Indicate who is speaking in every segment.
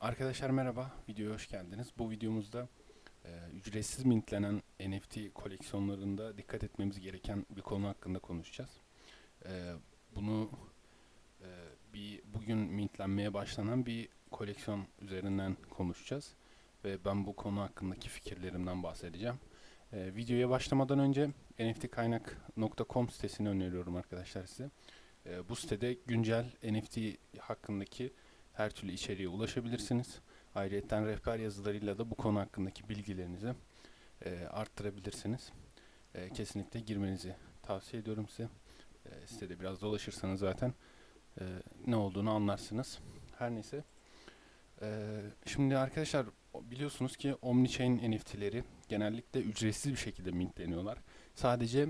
Speaker 1: Arkadaşlar merhaba, videoya hoş geldiniz. Bu videomuzda e, ücretsiz mintlenen NFT koleksiyonlarında dikkat etmemiz gereken bir konu hakkında konuşacağız. E, bunu e, bir bugün mintlenmeye başlanan bir koleksiyon üzerinden konuşacağız ve ben bu konu hakkındaki fikirlerimden bahsedeceğim. E, videoya başlamadan önce nftkaynak.com sitesini öneriyorum arkadaşlar size. E, bu sitede güncel NFT hakkındaki her türlü içeriğe ulaşabilirsiniz. Ayrıca rehber yazılarıyla da bu konu hakkındaki bilgilerinizi e, arttırabilirsiniz. E, kesinlikle girmenizi tavsiye ediyorum size. E, sitede biraz dolaşırsanız zaten e, ne olduğunu anlarsınız. Her neyse. E, şimdi arkadaşlar biliyorsunuz ki Omnichain NFT'leri genellikle ücretsiz bir şekilde mintleniyorlar. Sadece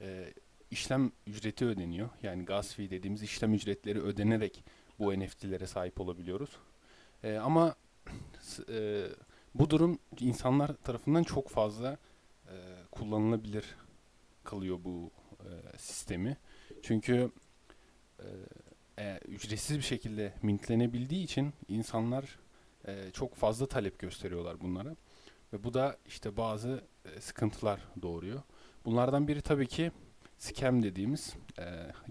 Speaker 1: e, işlem ücreti ödeniyor. Yani gas fee dediğimiz işlem ücretleri ödenerek bu NFT'lere sahip olabiliyoruz. E, ama e, bu durum insanlar tarafından çok fazla e, kullanılabilir kılıyor bu e, sistemi. Çünkü e, e, ücretsiz bir şekilde mintlenebildiği için insanlar e, çok fazla talep gösteriyorlar bunlara. Ve bu da işte bazı e, sıkıntılar doğuruyor. Bunlardan biri tabii ki scam dediğimiz e,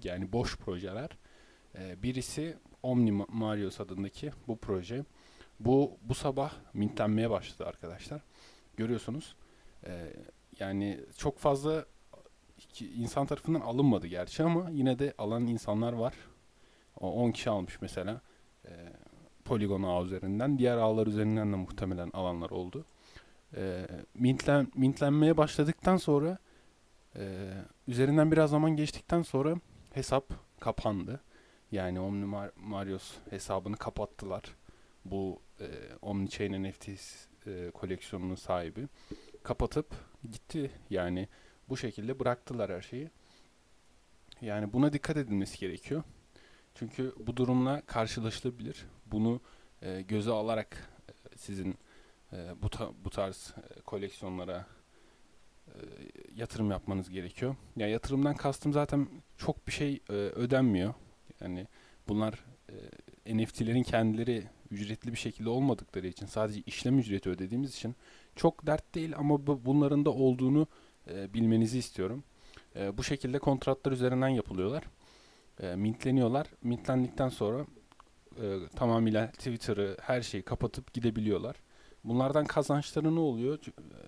Speaker 1: yani boş projeler. E, birisi Omni Ma- Marios adındaki bu proje. Bu bu sabah mintlenmeye başladı arkadaşlar. Görüyorsunuz. E, yani çok fazla insan tarafından alınmadı gerçi ama yine de alan insanlar var. O 10 kişi almış mesela. E, Polygon ağ üzerinden. Diğer ağlar üzerinden de muhtemelen alanlar oldu. E, mintlen, mintlenmeye başladıktan sonra e, üzerinden biraz zaman geçtikten sonra hesap kapandı. Yani Omni Mar- Marios hesabını kapattılar. Bu e, Omnichain NFTs e, koleksiyonunun sahibi. Kapatıp gitti. Yani bu şekilde bıraktılar her şeyi. Yani buna dikkat edilmesi gerekiyor. Çünkü bu durumla karşılaşılabilir. Bunu e, göze alarak e, sizin e, bu ta- bu tarz e, koleksiyonlara e, yatırım yapmanız gerekiyor. Ya yatırımdan kastım zaten çok bir şey e, ödenmiyor. Yani bunlar e, NFT'lerin kendileri ücretli bir şekilde olmadıkları için sadece işlem ücreti ödediğimiz için çok dert değil ama bu, bunların da olduğunu e, bilmenizi istiyorum. E, bu şekilde kontratlar üzerinden yapılıyorlar. E, mintleniyorlar. Mintlendikten sonra e, tamamıyla Twitter'ı her şeyi kapatıp gidebiliyorlar. Bunlardan kazançları ne oluyor?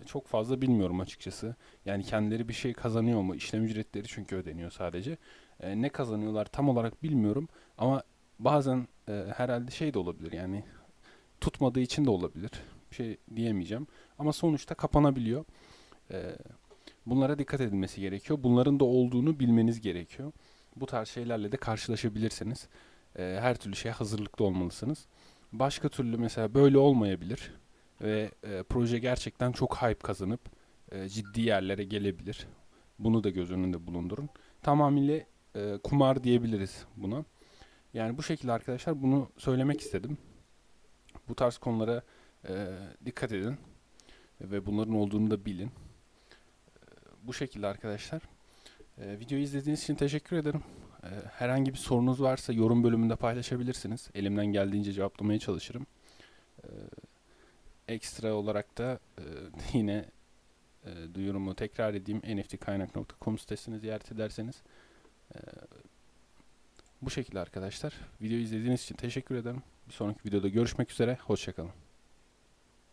Speaker 1: Çok fazla bilmiyorum açıkçası. Yani kendileri bir şey kazanıyor mu? İşlem ücretleri çünkü ödeniyor sadece. E, ne kazanıyorlar tam olarak bilmiyorum. Ama bazen e, herhalde şey de olabilir yani tutmadığı için de olabilir. Bir şey diyemeyeceğim. Ama sonuçta kapanabiliyor. E, bunlara dikkat edilmesi gerekiyor. Bunların da olduğunu bilmeniz gerekiyor. Bu tarz şeylerle de karşılaşabilirsiniz. E, her türlü şeye hazırlıklı olmalısınız. Başka türlü mesela böyle olmayabilir ve e, proje gerçekten çok hype kazanıp e, ciddi yerlere gelebilir. Bunu da göz önünde bulundurun. Tamamıyla e, kumar diyebiliriz buna. Yani bu şekilde arkadaşlar bunu söylemek istedim. Bu tarz konulara e, dikkat edin ve bunların olduğunu da bilin. E, bu şekilde arkadaşlar. E, videoyu izlediğiniz için teşekkür ederim. E, herhangi bir sorunuz varsa yorum bölümünde paylaşabilirsiniz. Elimden geldiğince cevaplamaya çalışırım. E, ekstra olarak da e, yine e, duyurumu tekrar edeyim. nftkaynak.com sitesini ziyaret ederseniz e, bu şekilde arkadaşlar. Videoyu izlediğiniz için teşekkür ederim. Bir sonraki videoda görüşmek üzere. Hoşçakalın.